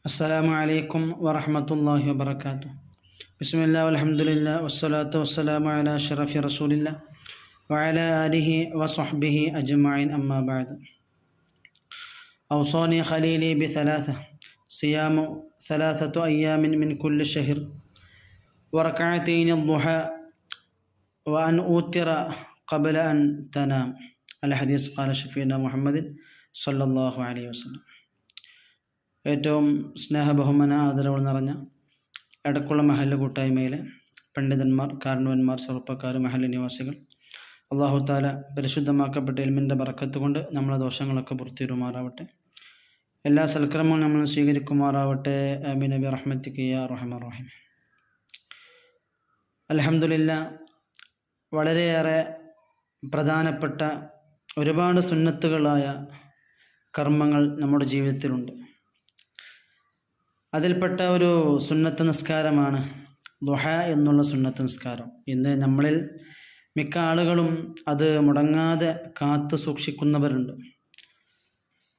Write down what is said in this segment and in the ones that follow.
السلام عليكم ورحمة الله وبركاته. بسم الله والحمد لله والصلاة والسلام على أشرف رسول الله وعلى آله وصحبه أجمعين. أما بعد أوصاني خليلي بثلاثة صيام ثلاثة أيام من كل شهر وركعتين الضحى وأن أوتر قبل أن تنام. الحديث قال شفينا محمد صلى الله عليه وسلم. ഏറ്റവും സ്നേഹബഹുമാന ആദരവ് നിറഞ്ഞ എടക്കുള്ള മഹല്ല് കൂട്ടായ്മയിലെ പണ്ഡിതന്മാർ കാരണവന്മാർ ചെറുപ്പക്കാർ മഹല്ല് നിവാസികൾ. അള്ളാഹു താല പരിശുദ്ധമാക്കപ്പെട്ട എൽമിന്റെ ബറക്കത്ത് കൊണ്ട് നമ്മളെ ദോഷങ്ങളൊക്കെ പുറത്തിരുമാറാവട്ടെ എല്ലാ സൽക്രമങ്ങളും നമ്മൾ സ്വീകരിക്കുമാറാവട്ടെ. അമീൻ നബി റഹ്മത്തിക്ക് യാ റഹ്മ റഹിം. അലഹമുല്ല വളരെയേറെ പ്രധാനപ്പെട്ട ഒരുപാട് സുന്നത്തുകളായ കർമ്മങ്ങൾ നമ്മുടെ ജീവിതത്തിലുണ്ട്. അതിൽപ്പെട്ട ഒരു സുന്നത്ത് നിസ്കാരമാണ് ദുഹ എന്നുള്ള സുന്നത്ത് നിസ്കാരം. ഇന്ന് നമ്മളിൽ മിക്ക ആളുകളും അത് മുടങ്ങാതെ കാത്തു സൂക്ഷിക്കുന്നവരുണ്ട്.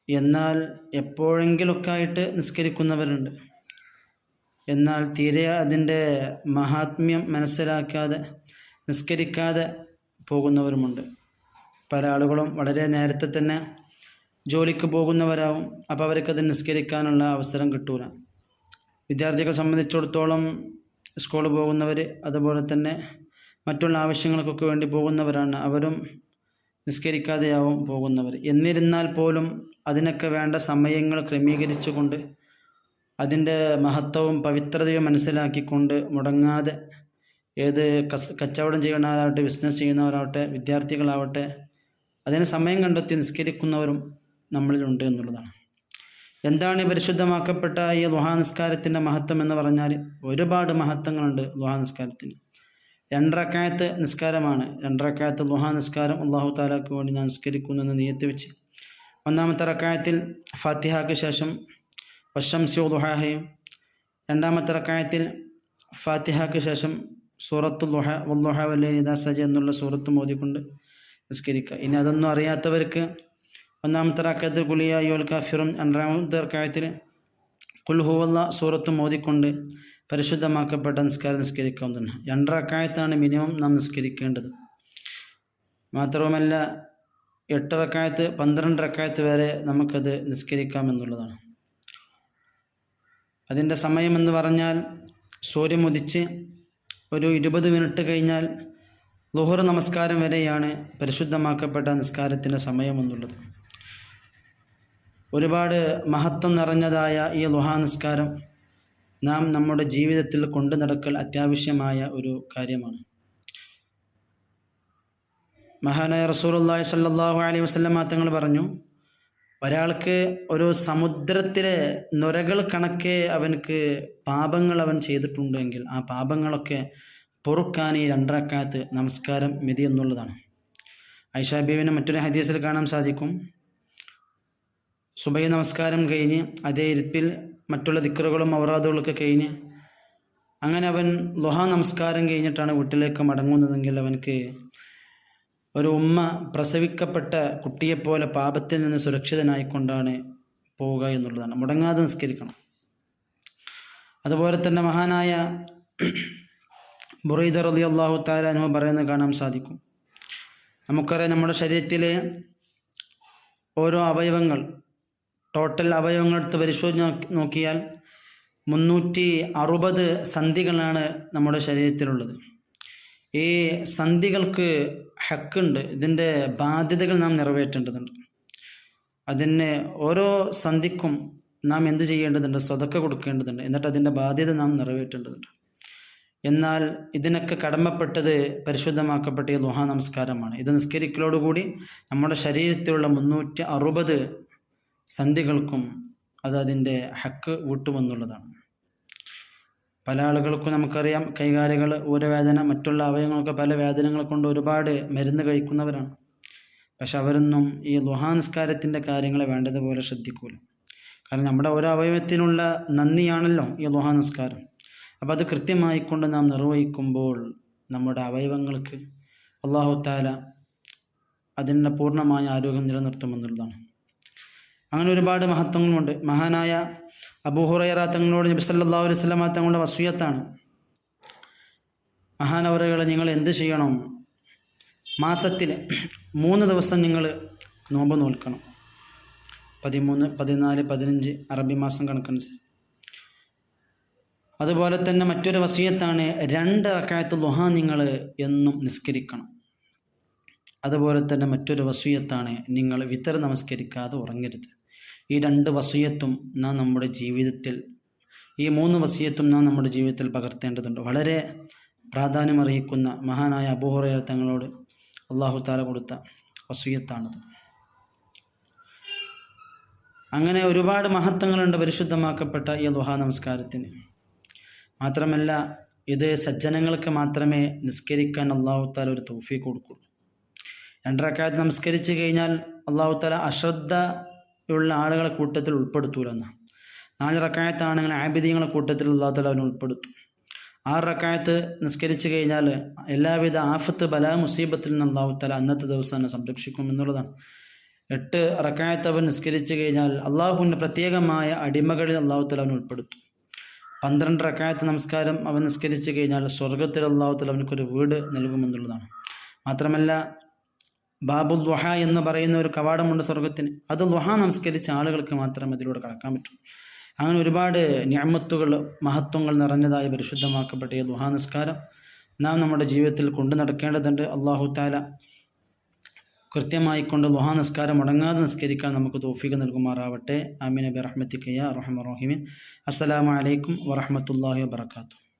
എന്നാൽ എപ്പോഴെങ്കിലൊക്കെ ആയിട്ട് നിസ്കരിക്കുന്നവരുണ്ട്. എന്നാൽ തീരെ അതിന്റെ മഹാത്മ്യം മനസ്സിലാക്കാതെ നിസ്കരിക്കാതെ പോകുന്നവരുമുണ്ട്. പല ആളുകളും വളരെ നേരത്തെ തന്നെ ജോലിക്ക് പോകുന്നവരാകും അപ്പോൾ അവർക്കത് നിസ്കരിക്കാനുള്ള അവസരം കിട്ടൂല. വിദ്യാർത്ഥികളെ സംബന്ധിച്ചിടത്തോളം സ്കൂളിൽ പോകുന്നവർ അതുപോലെ തന്നെ മറ്റുള്ള ആവശ്യങ്ങൾക്കൊക്കെ വേണ്ടി പോകുന്നവരാണ്. അവരും നിസ്കരിക്കാതെയാവും പോകുന്നവർ. എന്നിരുന്നാൽ പോലും അതിനൊക്കെ വേണ്ട സമയങ്ങൾ ക്രമീകരിച്ചുകൊണ്ട് അതിന്റെ മഹത്വവും പവിത്രതയും മനസ്സിലാക്കിക്കൊണ്ട് മുടങ്ങാതെ ഏത് കച്ചവടം ചെയ്യുന്നവരാവട്ടെ ബിസിനസ് ചെയ്യുന്നവരാവട്ടെ വിദ്യാർത്ഥികളാവട്ടെ അതിന് സമയം കണ്ടെത്തി നിസ്കരിക്കുന്നവരും നമ്മളിലുണ്ട് എന്നുള്ളതാണ്. എന്താണ് പരിശുദ്ധമാക്കപ്പെട്ട ഈ ലുഹാനിസ്കാരത്തിന്റെ മഹത്വം എന്ന് പറഞ്ഞാൽ ഒരുപാട് മഹത്വങ്ങളുണ്ട് ലുഹാനിസ്കാരത്തിന്. രണ്ടരക്കായത്ത് നിസ്കാരമാണ്. രണ്ടരക്കായത്ത് ലുഹാനിസ്കാരം അള്ളാഹു താലാക്ക് വേണ്ടി ഞാൻ നിസ്കരിക്കുന്നു എന്ന് നിയത്തി വെച്ച്. ഒന്നാമത്തെ റക്കായത്തിൽ ഫാത്തിഹാക്ക് ശേഷം വശംസ്യോ ലുഹാഹയും രണ്ടാമത്തെ റക്കായത്തിൽ ഫാത്തിഹാക്ക് ശേഷം സൂറത്ത് ലുഹ വല്ലുഹ വല്ലേ സജ എന്നുള്ള സൂറത്ത് ഓതിക്കൊണ്ട് നിസ്കരിക്കുക. ഇനി അതൊന്നും അറിയാത്തവർക്ക് ഒന്നാമത്തെ റക്കായത്തിൽ കുലിയായോൽ കാഫിറും രണ്ടാമത്തെ റക്കായത്തിൽ കുൽഹുവല്ല സൂറത്തും മോദിക്കൊണ്ട് പരിശുദ്ധമാക്കപ്പെട്ട നിസ്കാരം നിസ്കരിക്കാവുന്നതാണ്. രണ്ടറക്കായത്താണ് മിനിമം നാം നിസ്കരിക്കേണ്ടത്. മാത്രവുമല്ല എട്ടറക്കായത്ത് പന്ത്രണ്ടറക്കായത്ത് പന്ത്രണ്ട് റക്കായത്ത് വരെ നമുക്കത് നിസ്കരിക്കാമെന്നുള്ളതാണ്. അതിന്റെ സമയമെന്ന് പറഞ്ഞാൽ സൂര്യൻ ഉദിച്ച് ഒരു ഇരുപത് മിനിറ്റ് കഴിഞ്ഞാൽ ലുഹർ നമസ്കാരം വരെയാണ് പരിശുദ്ധമാക്കപ്പെട്ട നിസ്കാരത്തിന്റെ സമയമെന്നുള്ളത്. ഒരുപാട് മഹത്വം നിറഞ്ഞതായ ഈ ലുഹാനസ്കാരം നാം നമ്മുടെ ജീവിതത്തിൽ കൊണ്ടു നടക്കൽ അത്യാവശ്യമായ ഒരു കാര്യമാണ്. മഹാനായ റസൂലുള്ളാഹി സല്ലാഹു അലൈഹി വസല്ലമ തങ്ങൾ പറഞ്ഞു ഒരാൾക്ക് ഒരു സമുദ്രത്തിലെ നുരകൾ കണക്കെ അവനക്ക് പാപങ്ങൾ അവൻ ചെയ്തിട്ടുണ്ടെങ്കിൽ ആ പാപങ്ങളൊക്കെ പൊറുക്കാൻ ഈ രണ്ടരക്കാലത്ത് നമസ്കാരം മിതി എന്നുള്ളതാണ്. ഐഷാബീവിനെ മറ്റൊരു ഹദീസിൽ കാണാൻ സാധിക്കും. സുബൈ നമസ്കാരം കഴിഞ്ഞ് അതേ ഇരിപ്പിൽ മറ്റുള്ള ദിക്കറുകളും ഔറാദുകളൊക്കെ കഴിഞ്ഞ് അങ്ങനെ അവൻ ലുഹ നമസ്കാരം കഴിഞ്ഞിട്ടാണ് വീട്ടിലേക്ക് മടങ്ങുന്നതെങ്കിൽ അവനക്ക് ഒരു ഉമ്മ പ്രസവിക്കപ്പെട്ട കുട്ടിയെപ്പോലെ പാപത്തിൽ നിന്ന് സുരക്ഷിതനായിക്കൊണ്ടാണ് പോവുക എന്നുള്ളതാണ്. മുടങ്ങാതെ നിസ്കരിക്കണം. അതുപോലെ തന്നെ മഹാനായ ബുറൈദർ അലി അള്ളാഹു താലാനു പറയുന്നത് കാണാൻ സാധിക്കും. നമുക്കറിയാം നമ്മുടെ ശരീരത്തിലെ ഓരോ അവയവങ്ങൾ ടോട്ടൽ അവയവങ്ങൾ എടുത്ത് പരിശോധന നോക്കിയാൽ മുന്നൂറ്റി അറുപത് സന്ധികളാണ് നമ്മുടെ ശരീരത്തിലുള്ളത്. ഈ സന്ധികൾക്ക് ഹക്കുണ്ട്. ഇതിന്റെ ബാധ്യതകൾ നാം നിറവേറ്റേണ്ടതുണ്ട്. അതിന് ഓരോ സന്ധിക്കും നാം എന്ത് ചെയ്യേണ്ടതുണ്ട്? സ്വതക്ക കൊടുക്കേണ്ടതുണ്ട്. എന്നിട്ട് അതിന്റെ ബാധ്യത നാം നിറവേറ്റേണ്ടതുണ്ട്. എന്നാൽ ഇതിനൊക്കെ കടമപ്പെട്ടത് പരിശുദ്ധമാക്കപ്പെട്ട ഈ ലുഹാ നമസ്കാരമാണ്. ഇത് നിസ്കരിക്കലോടുകൂടി നമ്മുടെ ശരീരത്തിലുള്ള മുന്നൂറ്റി അറുപത് സന്ധികൾക്കും അത് അതിന്റെ ഹക്ക് വിട്ടുമെന്നുള്ളതാണ് പല ആളുകൾക്കും നമുക്കറിയാം കൈകാലുകൾ ഊരവേദന മറ്റുള്ള അവയവങ്ങളൊക്കെ പല വേദനകൾ കൊണ്ട് ഒരുപാട് മരുന്ന് കഴിക്കുന്നവരാണ്. പക്ഷെ അവരൊന്നും ഈ ലുഹാനിസ്കാരത്തിന്റെ കാര്യങ്ങളെ വേണ്ടതുപോലെ ശ്രദ്ധിക്കൂല. കാരണം നമ്മുടെ ഓരോ അവയവത്തിനുള്ള നന്ദിയാണല്ലോ ഈ ലുഹാനിസ്കാരം. അപ്പോൾ അത് കൃത്യമായിക്കൊണ്ട് നാം നിർവഹിക്കുമ്പോൾ നമ്മുടെ അവയവങ്ങൾക്ക് അള്ളാഹു താല അതിന്റെ പൂർണമായ ആരോഗ്യം നിലനിർത്തുമെന്നുള്ളതാണ്. അങ്ങനെ ഒരുപാട് മഹത്വങ്ങളുണ്ട്. മഹാനായ അബൂഹുറൈറ തങ്ങളോട് നബി സല്ലല്ലാഹു അലൈഹി വസല്ലമ തങ്ങളുടെ വസൂയത്താണ്. മഹാനവറുകളെ നിങ്ങൾ എന്ത് ചെയ്യണം? മാസത്തിൽ മൂന്ന് ദിവസം നിങ്ങൾ നോമ്പ് നോൽക്കണം. പതിമൂന്ന് പതിനാല് പതിനഞ്ച് അറബി മാസം കണക്കനുസരിച്ച്. അതുപോലെ തന്നെ മറ്റൊരു വസീയത്താണ് രണ്ട് റക്കായത്ത് ലുഹ നിങ്ങൾ എന്നും നിസ്കരിക്കണം. അതുപോലെ തന്നെ മറ്റൊരു വസീയത്താണ് നിങ്ങൾ വിത്തർ നമസ്കരിക്കാതെ ഉറങ്ങരുത്. ഈ രണ്ട് വസീയത്തും നാം നമ്മുടെ ജീവിതത്തിൽ ഈ മൂന്ന് വസീയത്തും നാം നമ്മുടെ ജീവിതത്തിൽ പകർത്തേണ്ടതുണ്ട്. വളരെ പ്രാധാന്യമറിയിക്കുന്ന മഹാനായ അബൂഹുറ തങ്ങളോട് അള്ളാഹു താല കൊടുത്ത വസീയത്താണത്. അങ്ങനെ ഒരുപാട് മഹത്വങ്ങളുണ്ട് പരിശുദ്ധമാക്കപ്പെട്ട ഈ ലുഹാ നമസ്കാരത്തിന്. മാത്രമല്ല ഇത് സജ്ജനങ്ങൾക്ക് മാത്രമേ നിസ്കരിക്കാൻ അള്ളാഹു താല ഒരു തോഫി കൊടുക്കുള്ളൂ. രണ്ടരക്കാലത്ത് നമസ്കരിച്ച് കഴിഞ്ഞാൽ അള്ളാഹു താല അശ്രദ്ധയുള്ള ആളുകളെ കൂട്ടത്തിൽ ഉൾപ്പെടുത്തൂലെന്ന്. നാല് റക്കായത്താണെങ്കിൽ ആബിദീങ്ങളെ കൂട്ടത്തിൽ അള്ളാഹു താല അവനെ ഉൾപ്പെടുത്തും. ആറ് റക്കായത്ത് നിസ്കരിച്ചു കഴിഞ്ഞാൽ എല്ലാവിധ ആഫത്ത് ബല മുസീബത്തിൽ നിന്ന് അള്ളാഹു താല അന്നത്തെ ദിവസം തന്നെ സംരക്ഷിക്കും എന്നുള്ളതാണ്. എട്ട് അവൻ നിസ്കരിച്ചു കഴിഞ്ഞാൽ അള്ളാഹുവിന്റെ പ്രത്യേകമായ അടിമകളിൽ അള്ളാഹു താല അവൻ ഉൾപ്പെടുത്തും. പന്ത്രണ്ട് റക്കായത്ത് നമസ്കാരം അവൻ നിസ്കരിച്ചു കഴിഞ്ഞാൽ സ്വർഗത്തിൽ അള്ളാഹു താല അവനക്കൊരു വീട് നൽകുമെന്നുള്ളതാണ്. മാത്രമല്ല ബാബുൽ ലുഹ എന്ന് പറയുന്ന ഒരു കവാടമുണ്ട് സ്വർഗത്തിന് അത് ലുഹ നമസ്കരിച്ച ആളുകൾക്ക് മാത്രം അതിലൂടെ കടക്കാൻ പറ്റും. അങ്ങനെ ഒരുപാട് ഞാമത്തുകൾ മഹത്വങ്ങൾ നിറഞ്ഞതായി പരിശുദ്ധമാക്കപ്പെട്ട ഈ ലുഹ നിസ്കാരം നാം നമ്മുടെ ജീവിതത്തിൽ കൊണ്ടു നടക്കേണ്ടതുണ്ട്. അള്ളാഹു താല കൃത്യമായി കൊണ്ട് ലുഹ നിസ്കാരം മുടങ്ങാതെ നിസ്കരിക്കാൻ നമുക്ക് തോഫീക്ക് നൽകുമാറാവട്ടെ. ആമീൻ. നബി റഹ്മത്തിക്കയ്യ റഹ്മ റഹീമിൻ അസ്സലാമു അലൈക്കും വറഹമത്തല്ലാഹി വാബർക്കാത്തു